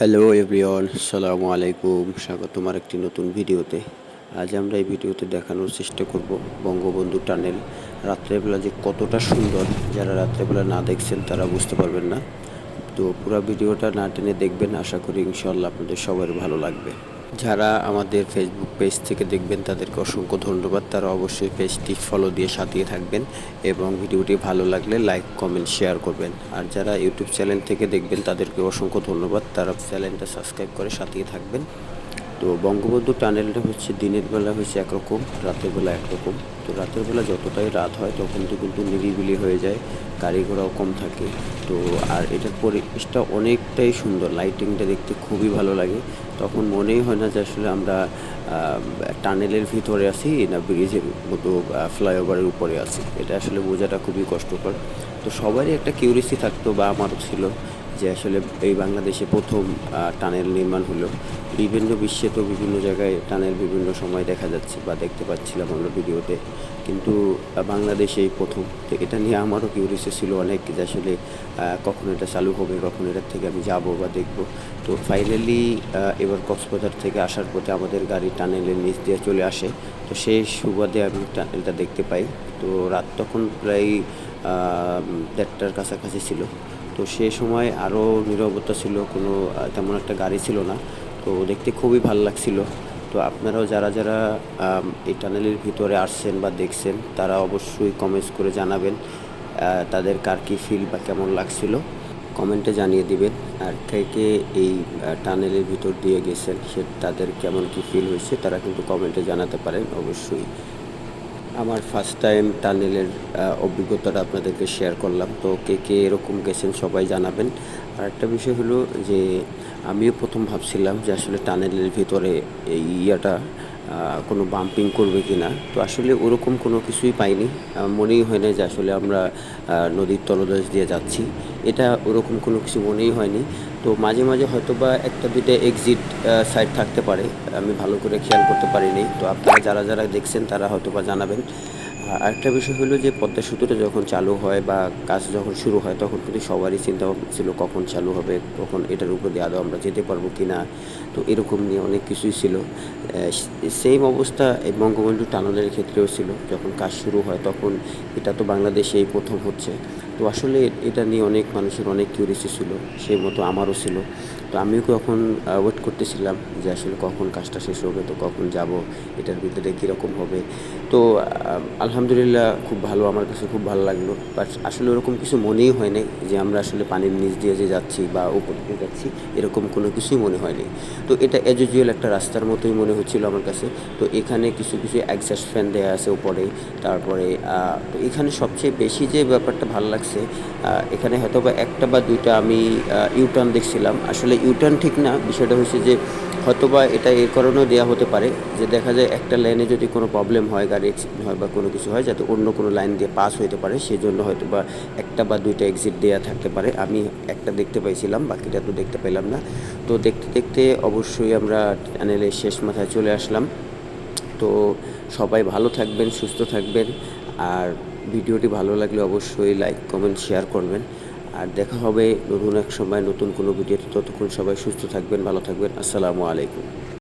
Hello everyone সালামু আলাইকুম স্বাগত তোমার একটি নতুন ভিডিওতে। আজ আমরা এই ভিডিওতে দেখানোর চেষ্টা করব বঙ্গবন্ধু টানেল। রাত্রেবেলা যে কতটা সুন্দর, যারা রাত্রেবেলা না দেখছেন তারা বুঝতে পারবেন না। তো পুরো ভিডিওটা না টেনে দেখবেন, আশা করি ইনশাল্লাহ আপনাদের সবার ভালো লাগবে। যারা আমাদের ফেসবুক পেজ থেকে দেখবেন, তাদেরকে অসংখ্য ধন্যবাদ। তারা অবশ্যই পেজটি ফলো দিয়ে সাথিয়ে থাকবেন এবং ভিডিওটি ভালো লাগলে লাইক কমেন্ট শেয়ার করবেন। আর যারা ইউটিউব চ্যানেল থেকে দেখবেন, তাদেরকে অসংখ্য ধন্যবাদ। তারা চ্যানেলটা সাবস্ক্রাইব করে সাথিয়ে থাকবেন। তো বঙ্গবন্ধু টানেলটা হচ্ছে দিনের বেলা হচ্ছে একরকম, রাতের বেলা একরকম। তো রাতের বেলা যতটাই রাত হয়, তখন তো কিন্তু নিরিবিলি হয়ে যায়, গাড়ি ঘোড়াও কম থাকে। তো আর এটার পরিবেশটা অনেকটাই সুন্দর লাইটিংটা দেখতে খুবই ভালো লাগে। তখন মনেই হয় না যে আসলে আমরা টানেলের ভিতরে আছি না ব্রিজের মতো ফ্লাইওভারের উপরে আছি। এটা আসলে বোঝাটা খুবই কষ্টকর। তো সবারই একটা কিউরিসি থাকতো বা আমারও ছিল যে আসলে এই বাংলাদেশে প্রথম টানেল নির্মাণ হলো। বিভিন্ন বিশ্বে তো বিভিন্ন জায়গায় টানেল বিভিন্ন সময় দেখা যাচ্ছে বা দেখতে পাচ্ছিলাম আমরা ভিডিওতে। কিন্তু বাংলাদেশে এই প্রথম। এটা নিয়ে আমারও কিউরিয়াসি ছিল অনেক যে আসলে কখন এটা চালু হবে, কখন এটার থেকে আমি যাব বা দেখব। তো ফাইনালি এবার কক্সবাজার থেকে আসার পথে আমাদের গাড়ি টানেলের নিচ দিয়ে চলে আসে। তো সেই সুবাদে আমি টানেলটা দেখতে পাই। তো রাত তখন প্রায় দেড়টার কাছাকাছি ছিল। তো সে সময় আরও নিরবতা ছিল, কোনো তেমন একটা গাড়ি ছিল না। তো দেখতে খুবই ভালো লাগছিল। তো আপনারাও যারা যারা এই টানেলের ভিতরে আসছেন বা দেখছেন, তারা অবশ্যই কমেন্টস করে জানাবেন তাদের কার কী ফিল বা কেমন লাগছিল। কমেন্টে জানিয়ে দিবেন, আর কে কে এই টানেলের ভিতর দিয়ে গেছেন, সে, তাদের কেমন কী ফিল হয়েছে, তারা কিন্তু কমেন্টে জানাতে পারেন, অবশ্যই। আমার ফার্স্ট টাইম টানেলের অভিজ্ঞতাটা আপনাদেরকে শেয়ার করলাম। তো কে কে এরকম গেছেন সবাই জানাবেন। আর একটা বিষয় হলো যে, আমিও প্রথম ভাবছিলাম যে আসলে টানেলের ভিতরে এই ইয়াটা কোনো বাম্পিং করবে কি না। তো আসলে ওরকম কোনো কিছুই পাইনি। মনেই হয় না যে আসলে আমরা নদীর তলদেশ দিয়ে যাচ্ছি। এটা ওরকম কোনো কিছু মনেই হয়নি। তো মাঝে মাঝে হয়তো বা একটা দুইটা এক্সিট সাইড থাকতে পারে। আমি ভালো করে খেয়াল করতে পারিনি। তো আপনারা যারা যারা দেখছেন তারা হয়তো বা জানাবেন। আরেকটা বিষয় হলো যে পদ্মা সেতুটা যখন চালু হয় বা কাজ যখন শুরু হয়, তখন কিন্তু সবারই চিন্তা ছিল কখন চালু হবে, কখন এটার উপর দিয়ে আদৌ আমরা যেতে পারব কি না তো এরকম নিয়ে অনেক কিছুই ছিল। সেম অবস্থা এই বঙ্গবন্ধু টানেলের ক্ষেত্রেও ছিল। যখন কাজ শুরু হয়, তখন এটা তো বাংলাদেশেই প্রথম হচ্ছে। তো আসলে এটা নিয়ে অনেক মানুষের অনেক কিউরিসি ছিল, সেই মতো আমারও ছিল। তো আমিও কখন ওয়েট করতেছিলাম যে আসলে কখন কাজটা শেষ হবে, তো কখন যাব, এটার ভিতরে কীরকম হবে। তো আলহামদুলিল্লাহ খুব ভালো, আমার কাছে খুব ভালো লাগল। বাট আসলে ওরকম কিছু মনেই হয়নি যে আমরা আসলে পানির নিচ দিয়ে যে যাচ্ছি বা উপর দিয়ে যাচ্ছি, এরকম কোনো কিছুই মনে হয়নি তো এটা এজ ইউজুয়াল একটা রাস্তার মতোই মনে হচ্ছিল আমার কাছে। তো এখানে কিছু কিছু অ্যাডজাস্ট ফ্যান দেওয়া আছে উপরে, তারপরে তো এখানে সবচেয়ে বেশি যে ব্যাপারটা ভালো লাগছে এখানে হয়তো বা একটা বা দুইটা আমি ইউটার্ন দেখছিলাম। আসলে ইউটার্ন ঠিক না, বিষয়টা হচ্ছে যে হয়তোবা এটা এর কারণেও দেওয়া হতে পারে যে দেখা যায় একটা লাইনে যদি কোনো প্রবলেম হয়, গাড়ি অ্যাক্সিডেন্ট হয় বা কোনো কিছু হয়, যাতে অন্য কোনো লাইন দিয়ে পাস হতে পারে সেই জন্য হয়তো বা একটা বা দুইটা এক্সিট দেওয়া থাকতে পারে। আমি একটা দেখতে পাইছিলাম, বাকিটা তো দেখতে পেলাম না। তো দেখতে দেখতে অবশ্যই আমরা চ্যানেলের শেষ মাথায় চলে আসলাম। তো সবাই ভালো থাকবেন, সুস্থ থাকবেন। আর ভিডিওটি ভালো লাগলে অবশ্যই লাইক কমেন্ট শেয়ার করবেন। আর দেখা হবে নতুন এক সময় নতুন কোনো ভিডিওতে। ততক্ষণ সবাই সুস্থ থাকবেন, ভালো থাকবেন। আসসালামু আলাইকুম।